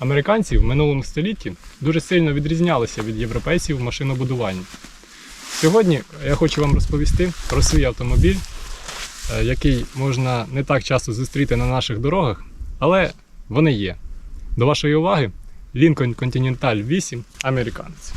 Американці в минулому столітті дуже сильно відрізнялися від європейців в машинобудуванні. Сьогодні я хочу вам розповісти про свій автомобіль, е, який можна не так часто зустріти на наших дорогах, але вони є. До вашої уваги Lincoln Continental 8 американець.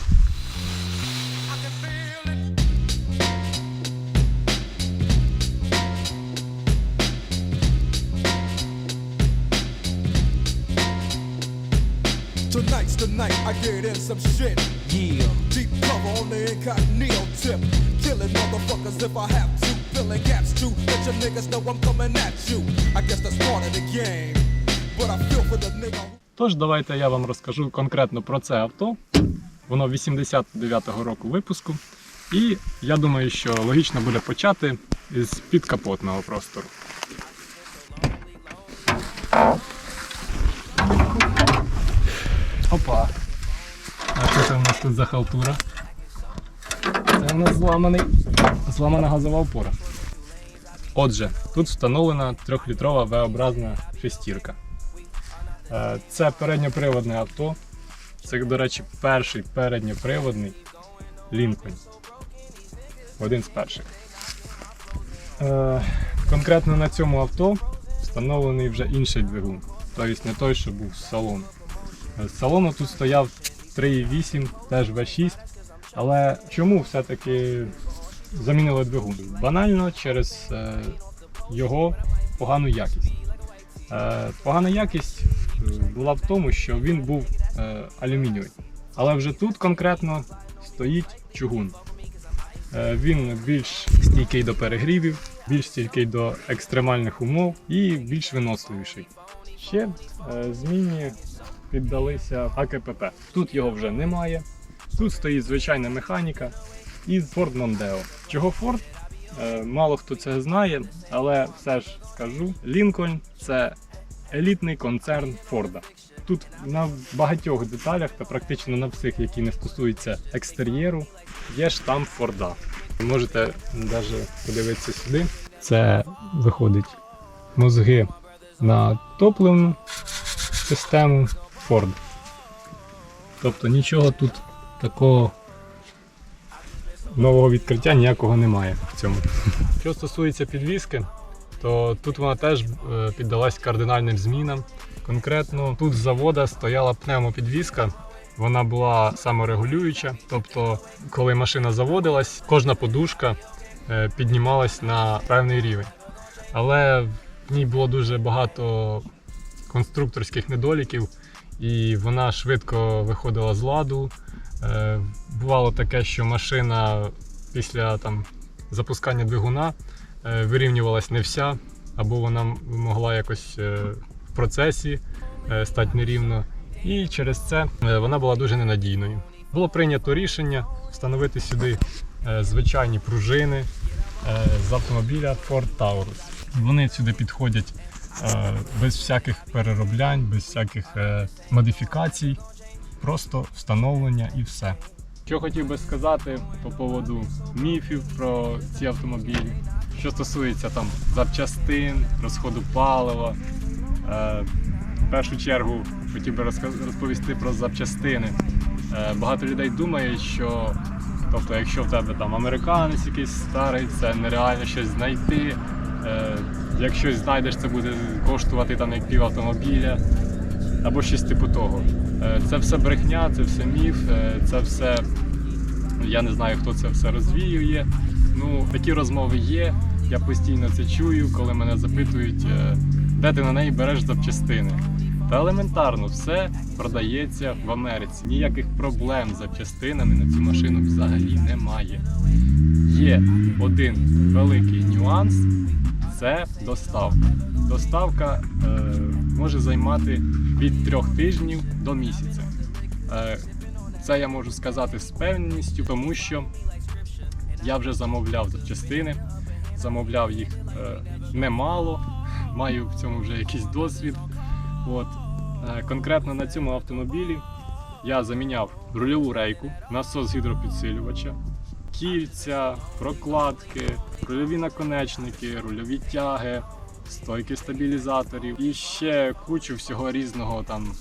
Tonight's the night I get in some shit. Yeah. Deep cover on the incognito tip. Killing motherfuckers if I have to. Filling gaps too. Let your niggas know I'm coming at you. I guess that's part of the game. But I feel for the nigga Тож давайте я вам розкажу конкретно про це авто. Воно 89-го року випуску. І я думаю, що логічно буде почати з підкапотного простору. Опа. А що це у нас тут за халтура? Це у нас зламаний, зламана газова опора. Отже, тут встановлена 3-літрова V-образна шестірка. Е, Це передньоприводне авто. Це, до речі, перший передньоприводний Lincoln. Один з перших. Е, Конкретно на цьому авто встановлений вже інший двигун. Тобто не той, що був з салону. Салону тут стояв 3.8, теж V6. Але чому все-таки замінили двигун? Банально через е, його погану якість. Е, Погана якість була в тому, що він був е, алюмінієвий. Але вже тут конкретно стоїть чугун. Він більш стійкий до перегрівів, більш стійкий до екстремальних умов і більш виносливіший. Ще зміні піддалися АКПП. Тут його вже немає. Тут стоїть звичайна механіка із Ford Mondeo. Чого Ford? Е, Мало хто це знає, але все ж скажу: Lincoln це елітний концерн Форда. Тут на багатьох деталях та практично на всіх, які не стосуються екстер'єру, є штамп Форда. Можете навіть подивитися сюди. Це виходить мозги на топливну систему Ford. Тобто нічого тут такого нового відкриття ніякого немає в цьому. Що стосується підвіски, то тут вона теж е, піддалась кардинальним змінам. Конкретно тут з завода стояла пневмопідвіска. Вона була саморегулююча, тобто, коли машина заводилась, кожна подушка е, піднімалась на певний рівень. Але в ній було дуже багато конструкторських недоліків, і вона швидко виходила з ладу. Е, Бувало таке, що машина після там, запускання двигуна е, вирівнювалась не вся, або вона могла якось е, в процесі стати нерівно. І через це вона була дуже ненадійною. Було прийнято рішення встановити сюди звичайні пружини з автомобіля Ford Taurus. Вони сюди підходять без всяких перероблянь, без всяких е, модифікацій, просто встановлення і все. Що хотів би сказати по поводу міфів про ці автомобілі, що стосується там запчастин, розходу палива. Е, в першу чергу хотів би розповісти про запчастини. Е, багато людей думають, що тобто, якщо в тебе там американець якийсь старий, це нереально щось знайти. Як щось знайдеш, це буде коштувати там як пів автомобіля або щось типу того. Е, Це все брехня, це все міф, е, це все. Я не знаю, хто це все розвіює. Ну, такі розмови є. Я постійно це чую, коли мене запитують, е, де ти на неї береш запчастини. Та елементарно, все продається в Америці. Ніяких проблем з запчастинами на цю машину взагалі немає. Є один великий нюанс це доставка. Доставка е, може займати від трьох тижнів до місяця. Е, це я можу сказати з певністю, тому що я вже замовляв запчастини, замовляв їх е, немало, маю в цьому вже якийсь досвід. От. Е, конкретно на цьому автомобілі я заміняв рульову рейку, насос гідропідсилювача, кільця, прокладки, рульові наконечники, рульові тяги, стойки стабілізаторів і ще кучу всього різного там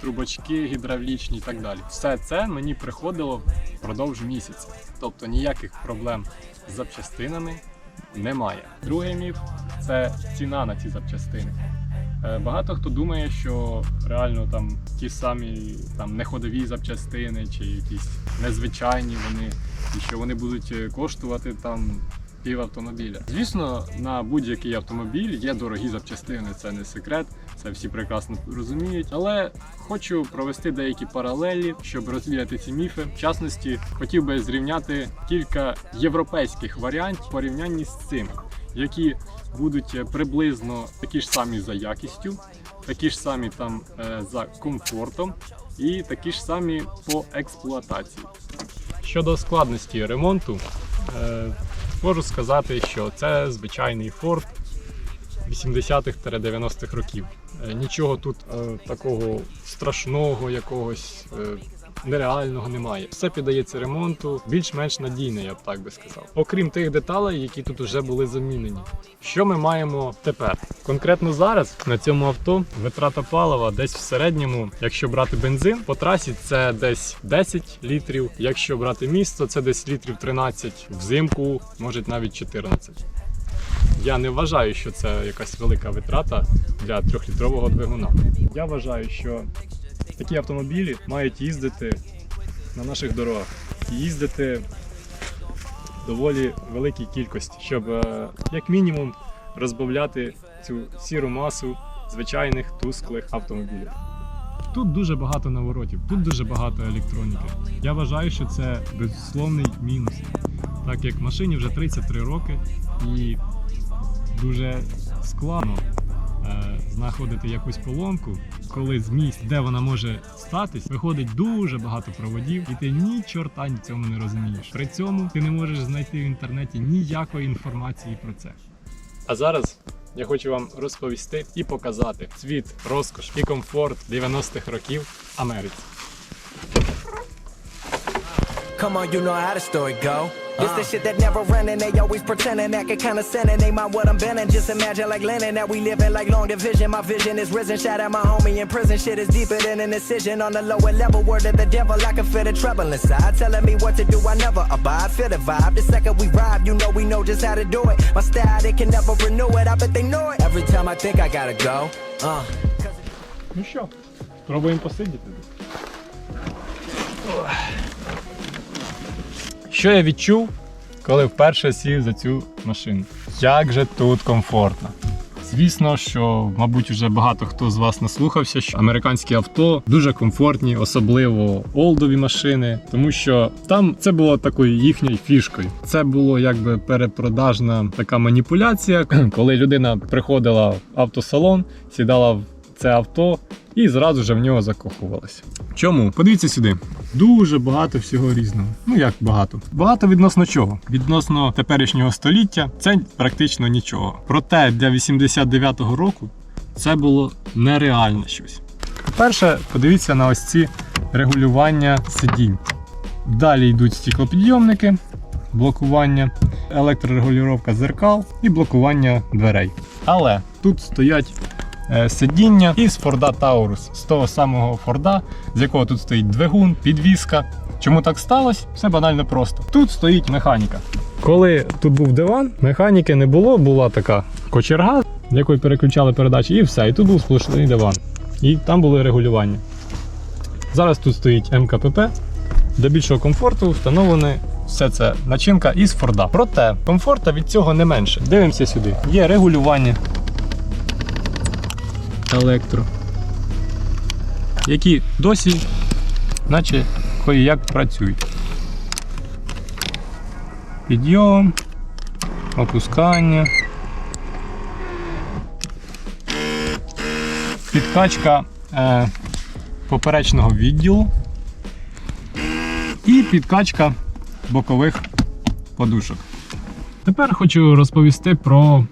трубочки гідравлічні і так далі. Все це мені приходило впродовж місяця. Тобто ніяких проблем з запчастинами немає. Другий міф це ціна на ці запчастини. Е, Багато хто думає, що реально там ті самі там неходові запчастини чи якісь незвичайні вони, і що вони будуть е, коштувати там пів автомобіля. Звісно, на будь-який автомобіль є дорогі запчастини, це не секрет, це всі прекрасно розуміють. Але хочу провести деякі паралелі, щоб розвіяти ці міфи. В частності, хотів би зрівняти кілька європейських варіантів в порівнянні з цим, які будуть е, приблизно такі ж самі за якістю, такі ж самі там е, за комфортом і такі ж самі по експлуатації. Щодо складності ремонту, е, можу сказати, що це звичайний Ford 80-х-90-х років. Нічого тут такого страшного, якогось нереального немає. Все піддається ремонту, більш-менш надійне, я б так би сказав. Окрім тих деталей, які тут вже були замінені. Що ми маємо тепер? Конкретно зараз на цьому авто витрата палива десь в середньому, якщо брати бензин, по трасі це десь 10 літрів. Якщо брати місто, це десь літрів 13, взимку, може навіть 14. Я не вважаю, що це якась велика витрата для трьохлітрового двигуна. Я вважаю, що такі автомобілі мають їздити на наших дорогах. Їздити в доволі великій кількості, щоб е, як мінімум розбавляти цю сіру масу звичайних тусклих автомобілів. Тут дуже багато наворотів, тут дуже багато електроніки. Я вважаю, що це безусловний мінус, так як машині вже 33 роки і дуже складно знаходити якусь поломку, коли з місць, де вона може статись, виходить дуже багато проводів, і ти ні чорта в цьому не розумієш. При цьому ти не можеш знайти в інтернеті ніякої інформації про це. А зараз я хочу вам розповісти і показати світ, розкош і комфорт 90-х років Америці. Come on, you know how the story go. This the shit that never running, they always pretending, acting kinda sinning. They mind what I'm bending, just imagine like Lennon that we living like long division. My vision is risen, shout out my homie in prison. Shit is deeper than an incision on the lower level. Word of the devil, I can feel the trouble inside. Telling me what to do, I never abide. Feel the vibe, the second we ride, you know we know just how to do it. My style, they can never renew it, I bet they know it. Every time I think I gotta go, uh. Ну що, спробуємо посидіти. Що я відчув, коли вперше сів за цю машину? Як же тут комфортно. Звісно, що, мабуть, вже багато хто з вас наслухався, що американські авто дуже комфортні, особливо олдові машини, тому що там це було такою їхньою фішкою. Це було якби перепродажна така маніпуляція, коли людина приходила в автосалон, сідала в це авто і зразу ж в нього закохувалася. Чому? Подивіться сюди. Дуже багато всього різного. Ну як багато? Багато відносно чого? Відносно теперішнього століття це практично нічого. Проте для 89-го року це було нереально щось. По-перше, подивіться на ось ці регулювання сидінь. Далі йдуть стеклопідйомники, блокування, електрорегулювання зеркал і блокування дверей. Але тут стоять сидіння із Форда Таурус, з того самого Форда, з якого тут стоїть двигун, підвіска. Чому так сталося? Все банально просто. Тут стоїть механіка. Коли тут був диван, механіки не було, була така кочерга, з якої переключали передачі, і все. І тут був сплошний диван. І там були регулювання. Зараз тут стоїть МКПП. Для більшого комфорту встановлена все це начинка із Форда. Проте комфорта від цього не менше. Дивимося сюди. Є регулювання електро, які досі, наче як працюють. Підйом, опускання. Підкачка е, поперечного відділу і підкачка бокових подушок. Тепер хочу розповісти про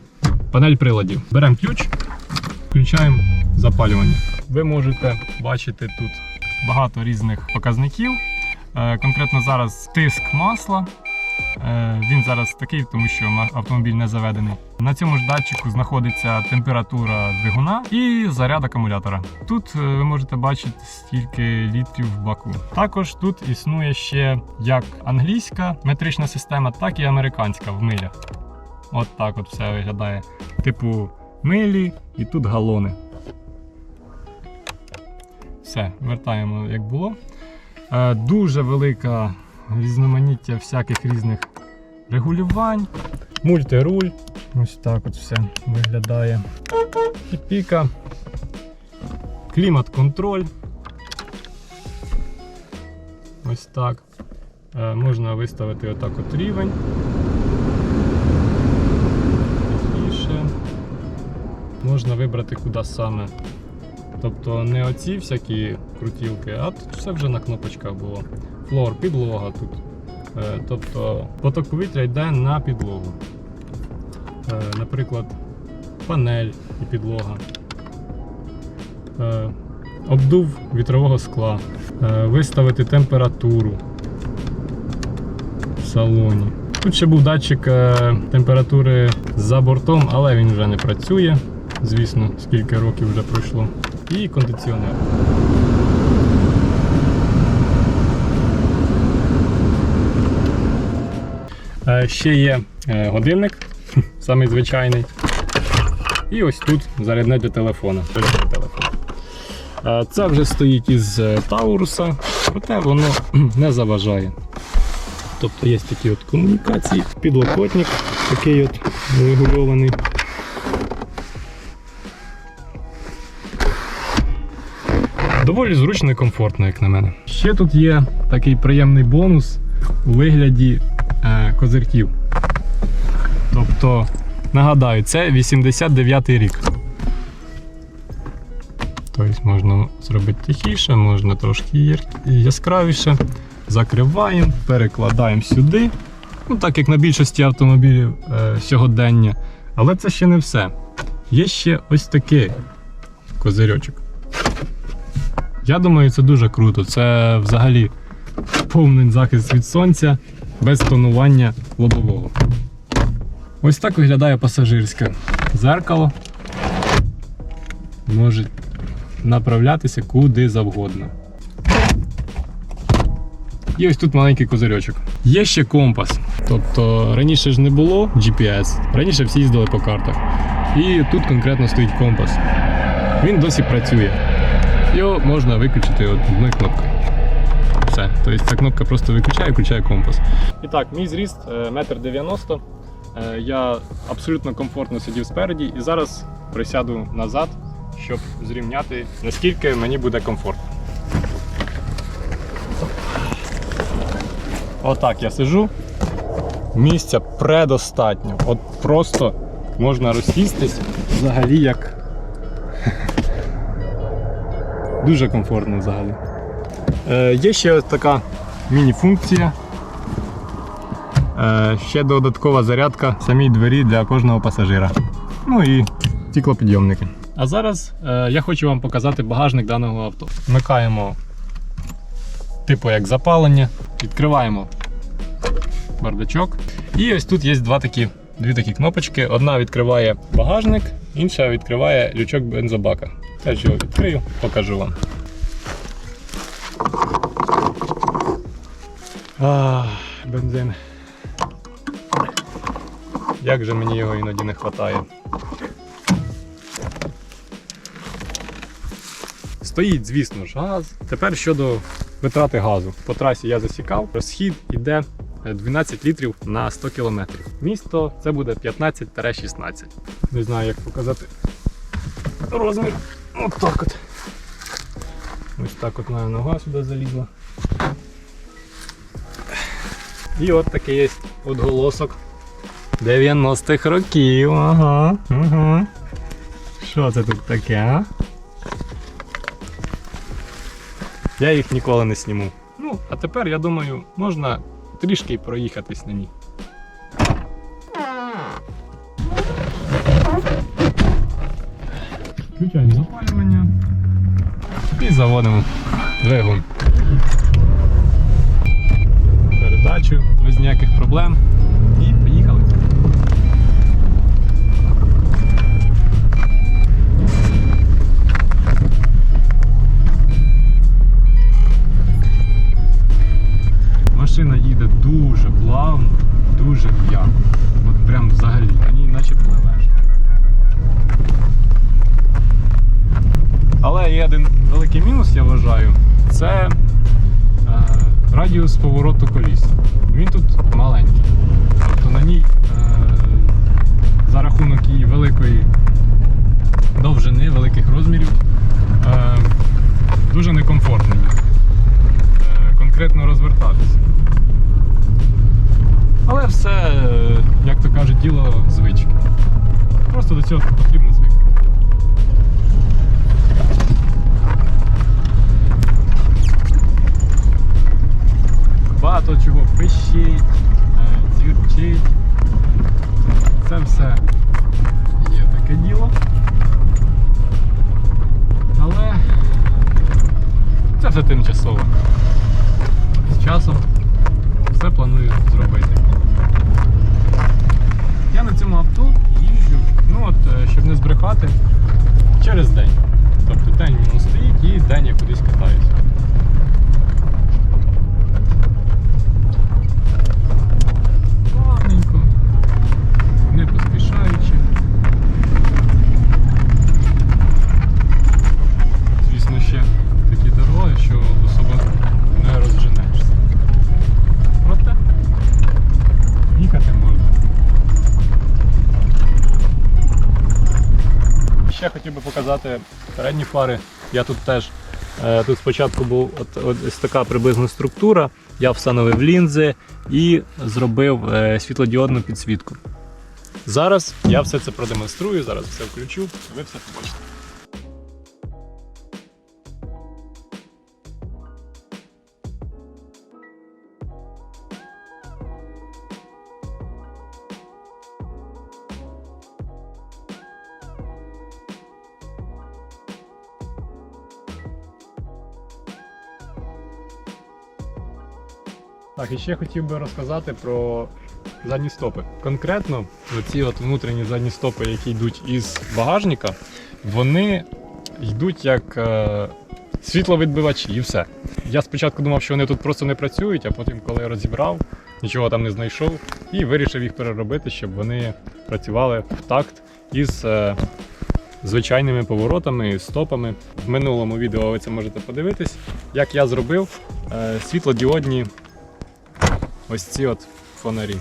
панель приладів. Беремо ключ, включаємо запалювання. Ви можете бачити тут багато різних показників. Е, Конкретно зараз тиск масла. Е, Він зараз такий, тому що автомобіль не заведений. На цьому ж датчику знаходиться температура двигуна і заряд акумулятора. Тут е, ви можете бачити стільки літрів в баку. Також тут існує ще як англійська метрична система, так і американська в милях. От так от все виглядає. Типу милі і тут галони. Все, вертаємо як було. Е, Дуже велика різноманіття всяких різних регулювань. Мультируль. Ось так от все виглядає. І піка. Клімат-контроль. Ось так. Е, Можна виставити отак от рівень. Можна вибрати куди саме. Тобто не оці всякі крутілки, а тут все вже на кнопочках було. Флор, підлога тут. Е, Тобто поток повітря йде на підлогу. Е, Наприклад, панель і підлога. Е, Обдув вітрового скла. Виставити температуру в салоні. Тут ще був датчик температури за бортом, але він вже не працює. Звісно, скільки років вже пройшло. І кондиціонер. Е, Ще є е, годинник, самий звичайний. І ось тут зарядне для телефона. Е, Це вже стоїть із Тауруса, проте воно не заважає. Тобто є такі от комунікації, підлокотник такий от регульований. Доволі зручно і комфортно, як на мене. Ще тут є такий приємний бонус у вигляді е, козирків. Тобто, нагадаю, це 89-й рік. Тобто можна зробити тихіше, можна трошки яскравіше. Закриваємо, перекладаємо сюди. Ну, так як на більшості автомобілів е, сьогодення. Але це ще не все. Є ще ось такий козирьочок. Я думаю, це дуже круто. Це взагалі повний захист від сонця без тонування лобового. Ось так виглядає пасажирське зеркало. Може направлятися куди завгодно. І ось тут маленький козирьочок. Є ще компас. Тобто раніше ж не було GPS, раніше всі їздили по картах. І тут конкретно стоїть компас. Він досі працює. Його можна виключити одною кнопкою. Все. Тобто ця кнопка просто виключає і включає компас. І так, мій зріст е, метр дев'яносто. Е, Я абсолютно комфортно сидів спереді і зараз присяду назад, щоб зрівняти, наскільки мені буде комфортно. Отак я сижу. Місця предостатньо. От просто можна розсістись взагалі як. Дуже комфортно взагалі. Е, є ще ось така міні-функція. Е, ще додаткова зарядка в самій двері для кожного пасажира. Ну і стіклопідйомники. А зараз е, я хочу вам показати багажник даного авто. Вмикаємо типу як запалення, відкриваємо бардачок. І ось тут є два такі, дві такі кнопочки. Одна відкриває багажник, інша відкриває лючок бензобака. Теж його відкрию, покажу вам. А, бензин. Як же мені його іноді не вистачає. Стоїть, звісно ж, газ. Тепер щодо витрати газу. По трасі я засікав, розхід іде 12 літрів на 100 км. Місто це буде 15-16. Не знаю, як показати розмір. От так от. Ось так от моя нога сюди залізла. І от такий є отголосок 90-х років. Ага. Ага. Що це тут таке, а? Я їх ніколи не зніму. Ну, а тепер, я думаю, можна трішки проїхатись на ній. Включаємо запалювання і заводимо двигун. Передачу без ніяких проблем. Великий мінус, я вважаю, це е, радіус повороту коліс. Він тут маленький. Тобто на ній е, за рахунок її великої довжини, великих розмірів, е, дуже некомфортно конкретно розвертатися. Але все, як то кажуть, діло звички. Просто до цього потрібно звикнути. Багато чого пищить, дзюрчить. Це все є таке діло. Але це все тимчасово. З часом все планую зробити. Я на цьому авто їжджу, ну от, е, щоб не збрехати, через день. Тобто день воно стоїть і день я кудись катаюся. Показати передні фари. Я тут теж. е, Тут спочатку от, от ось така приблизна структура. Я встановив лінзи і зробив е, світлодіодну підсвітку. Зараз я все це продемонструю, зараз все включу, ви все побачите. Так, і ще хотів би розказати про задні стопи. Конкретно оці от внутрішні задні стопи, які йдуть із багажника, вони йдуть як е, світловідбивачі і все. Я спочатку думав, що вони тут просто не працюють, а потім, коли я розібрав, нічого там не знайшов і вирішив їх переробити, щоб вони працювали в такт із е, звичайними поворотами, стопами. В минулому відео ви це можете подивитись, як я зробив е, світлодіодні ось ці от фонарі.